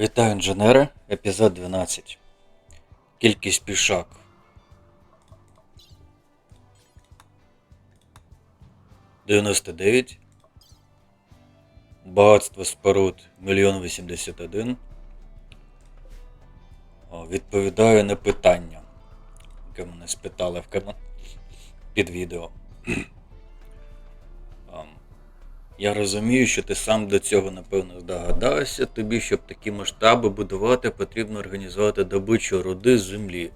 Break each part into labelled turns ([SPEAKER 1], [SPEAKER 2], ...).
[SPEAKER 1] Вітаю інженери, епізод 12. Кількість пішак. Дев'яносто дев'ять. Багатство споруд мільйон вісімдесят один. Відповідаю на питання, яке мене спитали в під відео. Я розумію, що ти сам до цього напевно здогадався. Тобі, щоб такі масштаби будувати, потрібно організувати добичу руди з землі.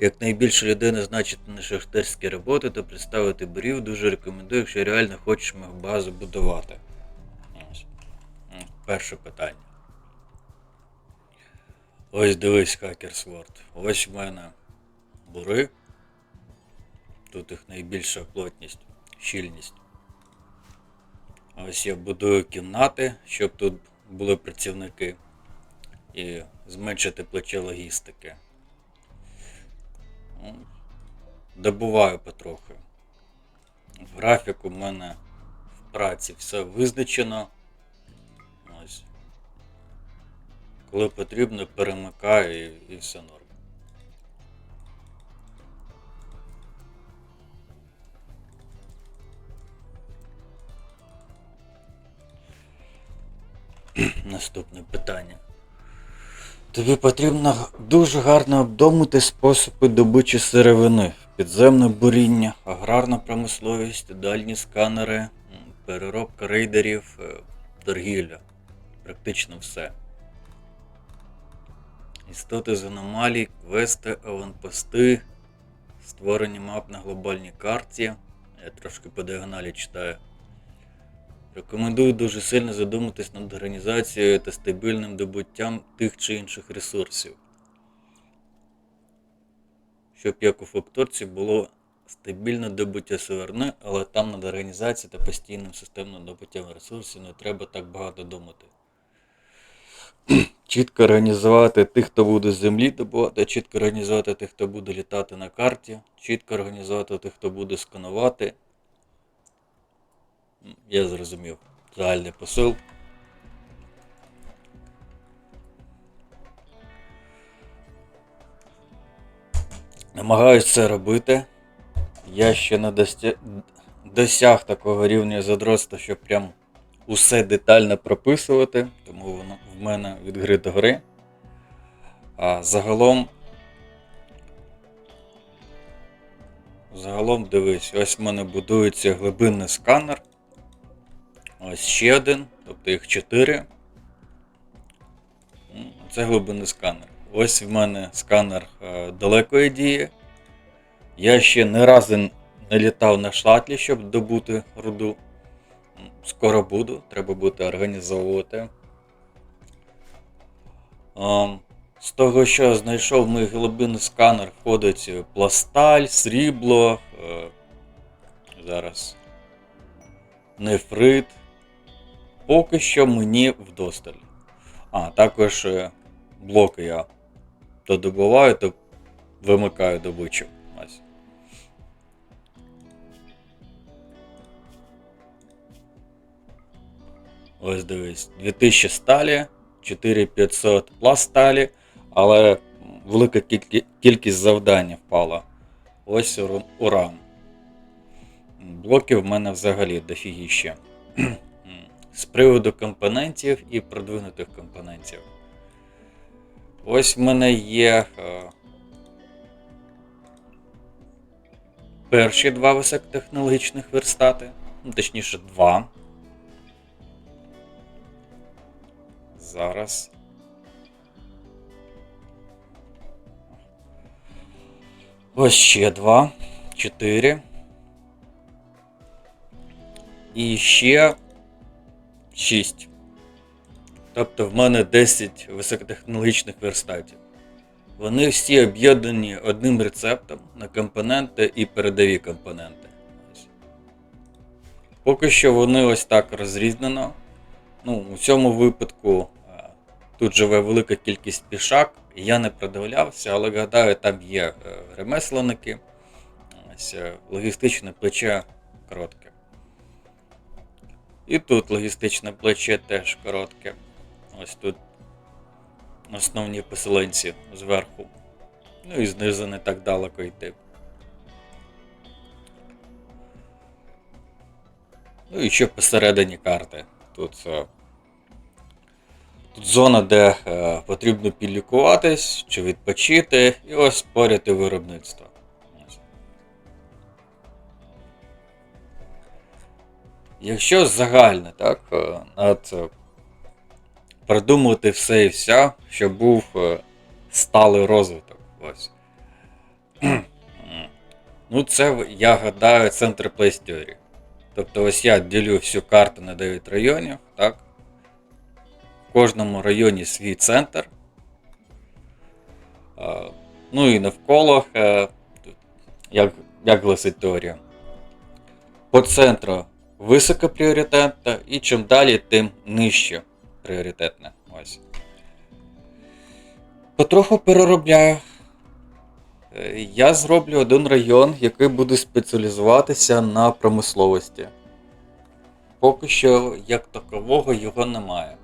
[SPEAKER 1] Як найбільше людей назначити на шахтерські роботи та представити борів, дуже рекомендую, якщо реально хочеш базу будувати. Перше питання. Ось дивись, Хакерсворд. Ось в мене бури. Тут їх найбільша плотність, щільність. Ось я будую кімнати, щоб тут були працівники. І зменшити плече логістики. Добуваю потрохи. В графіку в мене в праці все визначено. Ось. Коли потрібно, перемикаю і, і все норм. Наступне питання. Тобі потрібно дуже гарно обдумати способи добичі сировини, підземне буріння, аграрна промисловість, дальні сканери, переробка рейдерів, е, торгівля. Практично все. Істоти з аномалій, квести, аванпости, створення мап на глобальній карті. Я трошки по діагоналі читаю. Рекомендую дуже сильно задуматись над організацією та стабільним добуттям тих чи інших ресурсів. Щоб як у факторці було стабільне добуття северни, але там над організацією та постійним системним добуттям ресурсів не треба так багато думати. Чітко організувати тих, хто буде з землі добувати, чітко організувати тих, хто буде літати на карті, чітко організувати тих, хто буде сканувати. Я зрозумів. Загальний посил. Намагаюсь це робити. Я ще не достя... досяг такого рівня задротства, щоб прям усе детально прописувати, тому воно в мене від гри до гри. А загалом. Загалом дивись, ось в мене будується глибинний сканер. Ось ще один, тобто їх 4. Це глибинний сканер. Ось в мене сканер е, далекої дії. Я ще не разу не літав на шатлі, щоб добути руду. Скоро буду, треба буде організовувати. З того, що знайшов, мій глибинний сканер входить пласталь, срібло. е, Зараз. Нефрит. Поки що мені вдосталь. А, також е, блоки я то добуваю, то вимикаю добичу. Ось. Дивись, 2000 сталі, 4500 пласталі, але велика кількість завдань впала. Ось уран. Блоків в мене взагалі дофігіще. З приводу компонентів і продвинутих компонентів. Ось в мене є е, перші два високотехнологічних верстати, точніше, два. Зараз. Ось ще два. Чотири. І ще 6. Тобто в мене 10 високотехнологічних верстатів. Вони всі об'єднані одним рецептом на компоненти і передові компоненти. Поки що вони ось так розрізнено. Ну, у цьому випадку тут живе велика кількість пішак, я не продивлявся, але гадаю, там є е, ремесленники. Е, логістичне плече коротке. І тут логістичне плече теж коротке. Ось тут основні поселенці зверху. Ну і знизу не так далеко йти. Ну і ще посередині карти. Тут, е, тут зона, де е, потрібно підлікуватись чи відпочити, і ось поряд і виробництво. Якщо загальне, так, е, над, е, все і вся, щоб був е, сталий розвиток. Ось. ну, це, я гадаю, центр Place Theory. Тобто ось я ділю всю карту на 9 районів, так? В кожному районі свій центр. Ну і навколо, як, як гласить теорія. По центру високопріоритетне, і чим далі, тим нижче пріоритетне. Ось. Потроху переробляю. Е, Я зроблю один район, який буде спеціалізуватися на промисловості. Поки що, як такового, його немає.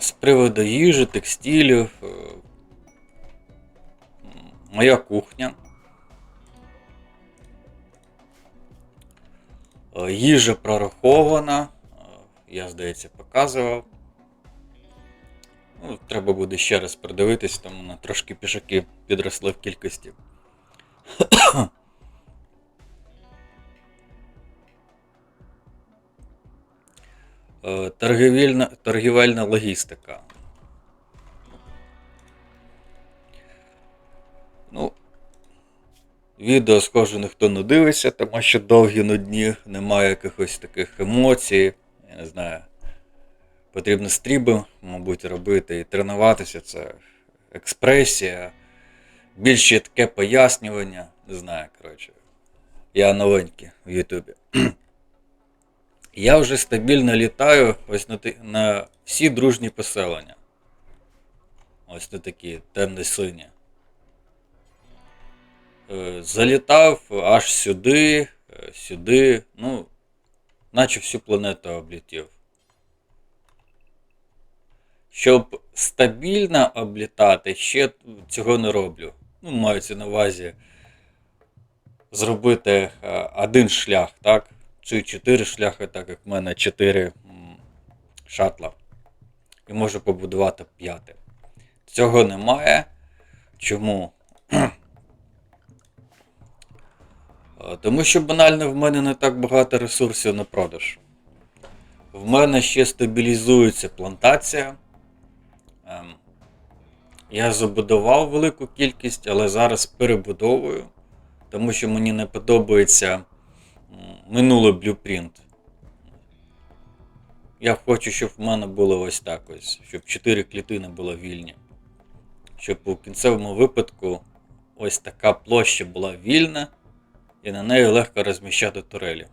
[SPEAKER 1] З приводу їжі, текстилів, е, моя кухня. Е, Їжа прорахована, е, я, здається, показував. Ну, треба буде ще раз придивитись, там у мене трошки пішаки підросли в кількості. Торгівельна, торгівельна логістика. Ну, Відео, схоже, ніхто не дивиться, тому що довгі нудні, немає якихось таких емоцій. Я не знаю. Потрібно стріби, мабуть, робити і тренуватися. Це експресія. Більше таке пояснювання. Не знаю, коротше. Я новенький в Ютубі. Я вже стабільно літаю ось на, на всі дружні поселення. Ось на такі темно-сині. Е, Залітав аж сюди, е, сюди, ну, наче всю планету облетів. Щоб стабільно облітати, ще цього не роблю. Ну, мається на увазі зробити е, один шлях, так? Чи чотири шляхи, так як в мене чотири м, шатла. І можу побудувати п'яте. Цього немає. Чому? Тому що банально в мене не так багато ресурсів на продаж. В мене ще стабілізується плантація. Ем, Я забудував велику кількість, але зараз перебудовую, тому що мені не подобається минулий блюпринт. Я хочу, щоб в мене було ось так ось, щоб 4 клітини було вільні. Щоб у кінцевому випадку ось така площа була вільна і на неї легко розміщати турелі.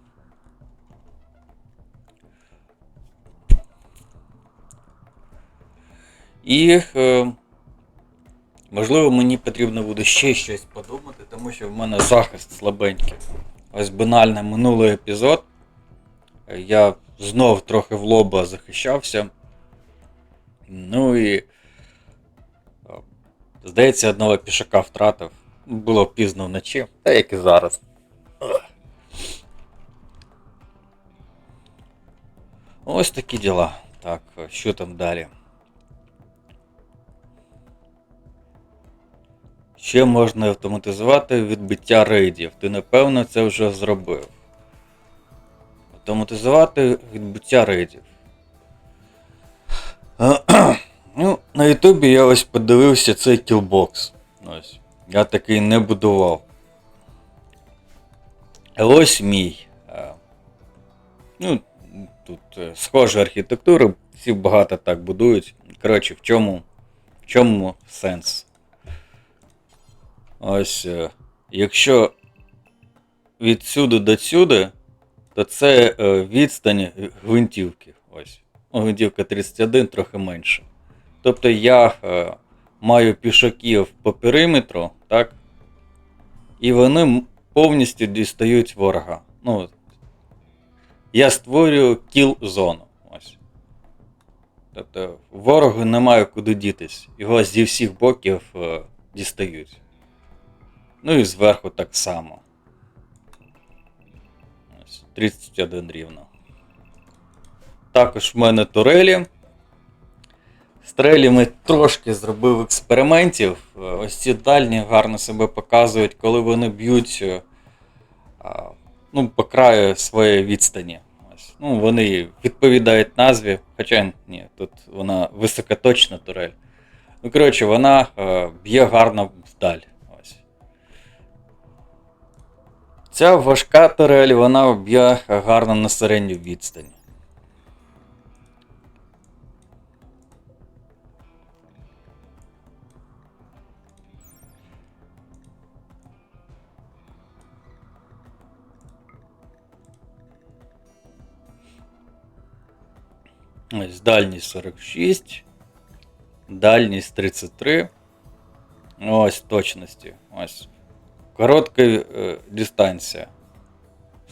[SPEAKER 1] І е, можливо мені потрібно буде ще щось подумати, тому що в мене захист слабенький. Ось банально минулий епізод. Я знов трохи в лоба захищався. Ну і. е, Здається, одного пішака втратив. Було пізно вночі, та як і зараз. Ось такі діла. Так, що там далі? Ще можна автоматизувати відбиття рейдів. Ти напевно це вже зробив. Автоматизувати відбиття рейдів. Ну, на Ютубі я ось подивився цей кілбокс. Ось. Я такий не будував. Ось мій. Ну, тут е, схожа архітектура, всі багато так будують. Коротше, в чому, в чому сенс? Ось. е, Якщо відсюди до сюди, то це е, відстань гвинтівки. Ось. Ну, гвинтівка 31 трохи менше. Тобто я е, маю пішаків по периметру, так? і вони повністю дістають ворога. Ну, я створюю кіл зону. Тобто ворогу немає куди дітись. Його зі всіх боків дістають. Ну і зверху так само. Ось, 31 рівно. Також в мене турелі. З трелями трошки зробив експериментів. Ось ці дальні гарно себе показують, коли вони б'ють е, ну, по краю своєї відстані. Ось. Ну, вони відповідають назві, хоча ні, тут вона високоточна турель. Ну, коротше, вона е, б'є гарно вдаль. Ця важка турель, вона б'є гарно на середню відстань. Ось дальність 46. Дальність 33. Ось точності. Ось. Коротка дистанція.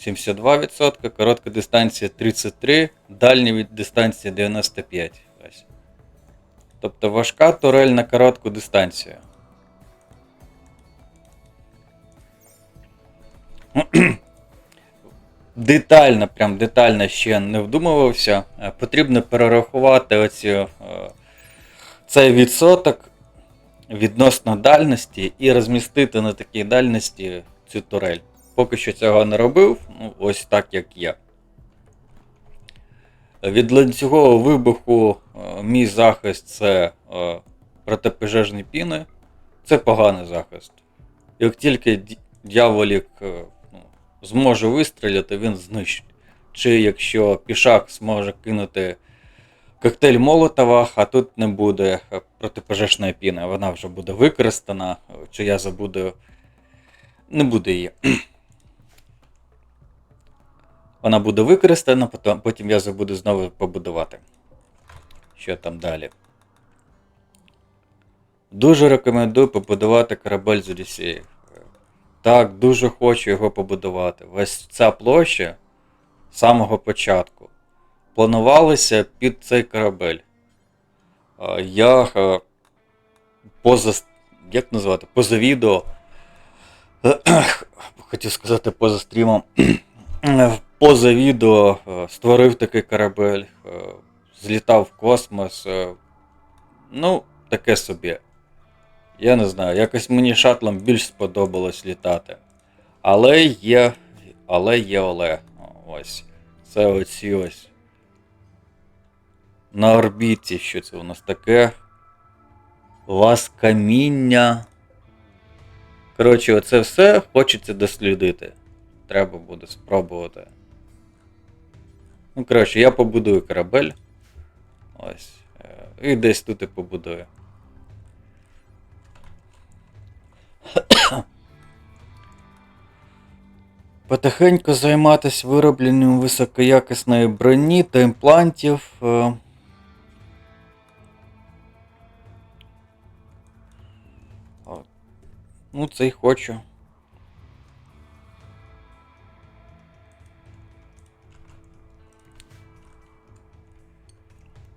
[SPEAKER 1] 72%, коротка дистанція 33, дальня від дистанція 95. Ось. Тобто важка турель на коротку дистанцію. детально, прям детально ще не вдумувався. Е, Потрібно перерахувати оці, е, цей відсоток відносно дальності і розмістити на такій дальності цю турель. Поки що цього не робив, ну ось так як є. Від ланцюгового вибуху е, мій захист це е, протипожежні піни. Це поганий захист. Як тільки дьяволік е, ну, зможе вистріляти, він знищить. Чи якщо пішак зможе кинути коктейль Молотова, а тут не буде е, протипожежної піни, вона вже буде використана, чи я забуду. Не буде її. Вона буде використана, потім, я забуду знову побудувати. Що там далі? Дуже рекомендую побудувати корабель з Одіссеї. Так, дуже хочу його побудувати. Ось ця площа з самого початку планувалася під цей корабель. Я е, поза. Як назвати? Поза відео. Хотів сказати поза стрімом. Поза відео е, створив такий корабель, е, злітав в космос. Ну, таке собі. Я не знаю, якось мені шатлом більш сподобалось літати. Але є. Але є Оле. Ось. Це оці ось. На орбіті, що це у нас таке? Лаз каміння. Коротше, оце все хочеться дослідити. Треба буде спробувати. Ну, коротше, я побудую корабель. Ось. е, І десь тут і побудую. Потихеньку займатися виробленням високоякісної броні та імплантів. Ну, це й хочу.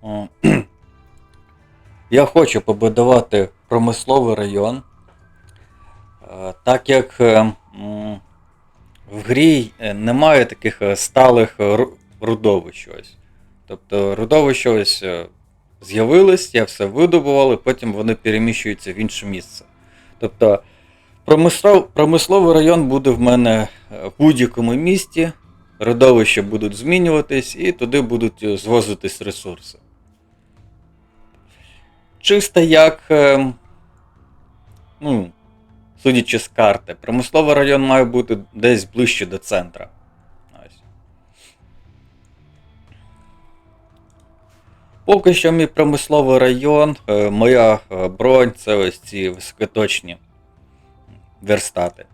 [SPEAKER 1] Я хочу побудувати промисловий район. Е, Так як е, в грі е, немає таких сталих рудовищ. Тобто рудовища ось з'явились, я все видобував, і потім вони переміщуються в інше місце. Тобто промислов, промисловий район буде в мене е, в будь-якому місті, родовища будуть змінюватись і туди будуть е, звозитись ресурси. Чисто як. е, Ну, судячи з карти, промисловий район має бути десь ближче до центра. Поки що мій промисловий район, моя бронь це ось ці високоточні верстати.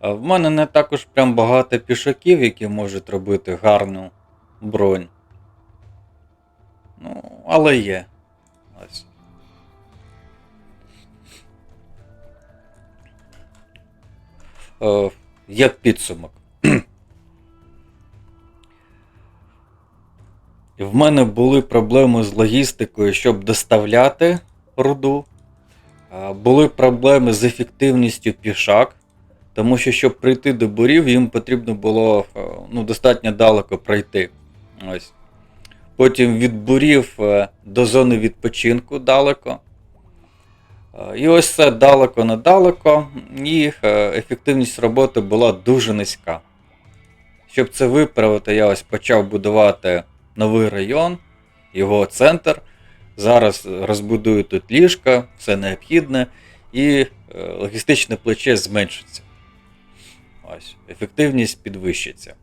[SPEAKER 1] В мене не також прям багато пішаків, які можуть робити гарну бронь. Ну, але є. Ось. Е, як підсумок. В мене були проблеми з логістикою, щоб доставляти руду. Були проблеми з ефективністю пішак, тому що, щоб прийти до бурів, їм потрібно було е, ну, достатньо далеко пройти. Ось. Потім від бурів е, до зони відпочинку далеко. Е, І ось це далеко-недалеко, і е, ефективність роботи була дуже низька. Щоб це виправити, я ось почав будувати новий район, його центр. Зараз розбудую тут ліжка, все необхідне, і е, логістичне плече зменшиться. Ось, ефективність підвищиться.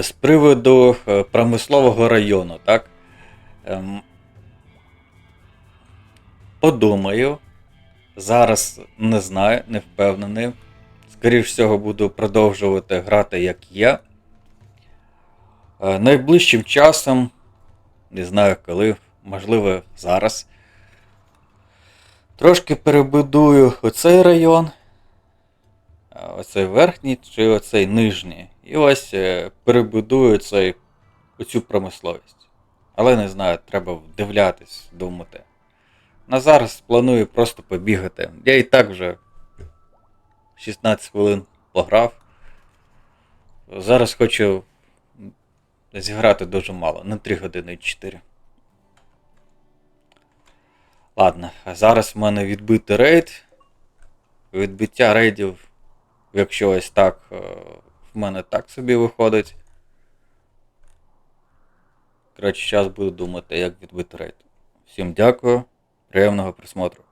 [SPEAKER 1] З приводу промислового району, так? Подумаю. Зараз не знаю, не впевнений. Скоріше всього, буду продовжувати грати як є. Е, Найближчим часом, не знаю коли, можливо, зараз. Трошки перебудую оцей район. Оцей верхній чи оцей нижній. І ось е, перебудую цей, оцю промисловість. Але не знаю, треба вдивлятись, думати. На зараз планую просто побігати. Я і так вже 16 хвилин пограв. Зараз хочу зіграти дуже мало, на 3 години і 4. Ладно, а зараз в мене відбитий рейд. Відбиття рейдів, якщо ось так, е, в мене так собі виходить. Коротше, зараз буду думати, як відбити рейд. Всім дякую, приємного просмотру.